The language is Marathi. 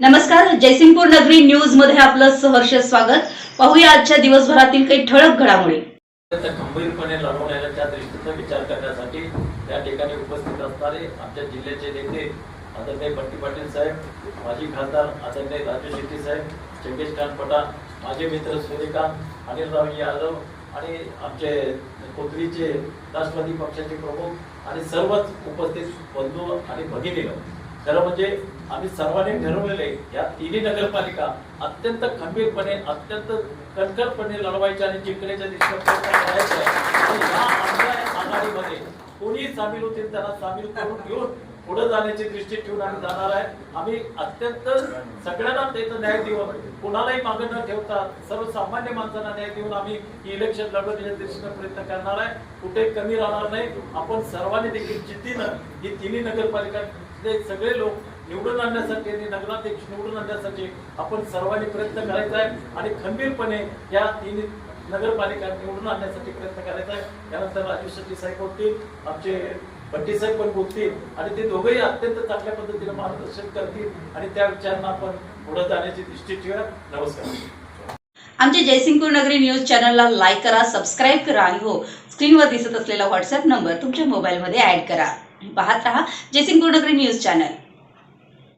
नमस्कार जयसिंगपूर नगरी न्यूजमध्ये आपलं सहर्ष स्वागत. पाहूया आजच्या दिवसभरातील काही ठळक घडामोडी. अत्यंत खंबीरपणे लढवण्याच्या त्या दृष्टीचा विचार करण्यासाठी त्या ठिकाणी उपस्थित असणारे आमच्या जिल्ह्याचे नेते आदरणीय बंटी पाटील साहेब माजी खासदार आदरणीय राजू शेट्टी साहेब चंगेश कानपटा माझे मित्र सूर्यकांत अनिलराव यादव आणि आमचे कोथरीचे राष्ट्रवादी पक्षाचे प्रमुख आणि सर्वच उपस्थित बंधू आणि भगिनी खरं म्हणजे आम्ही सर्वांनी ठरवलेले या तिन्ही नगरपालिका अत्यंत खंबीरपणे अत्यंत कणखरपणे लढवायच्या आणि जिंकण्याच्या दिशेने आघाडीमध्ये कोणी सामील होतील त्यांना सामील करून घेऊन पुढे जाण्याची दृष्टी ठेवून आम्ही जाणार आहे. आम्ही अत्यंत सगळ्यांना त्याचा न्याय देऊन कोणालाही मागे न ठेवता सर्वसामान्य माणसांना न्याय देऊन आम्ही ही इलेक्शन लढवण्याच्या दृष्टीने प्रयत्न करणार आहे. कुठे कमी राहणार नाही. आपण सर्वांनी देखील जिद्दीनं ही तिन्ही नगरपालिकांचे सगळे लोक निवडून आणण्यासाठी आणि नगराध्यक्ष निवडून आणण्यासाठी आपण सर्वांनी प्रयत्न करायचा आहे. आणि खंबीरपणे या तिन्ही नगरपालिका निवडून आणण्यासाठी प्रयत्न करायचा आहे. त्यानंतर राजू शेट्टी साहेब होतील आमचे भट्टी साहेब पण बोलतील आणि ते दोघेही अत्यंत चांगल्या पद्धतीने मार्गदर्शन करतील आणि त्या विचारांना आपण पुढे जाण्याची दृष्टी ठेवा नमस्कार. आमच्या जयसिंगपूर नगरी न्यूज चॅनलला लाईक करा सबस्क्राईब करा आणि हो स्क्रीनवर दिसत असलेला व्हॉट्सअप नंबर तुमच्या मोबाईलमध्ये ऍड करा. पाहत रहा जयसिंगपूर नगरी न्यूज चॅनल.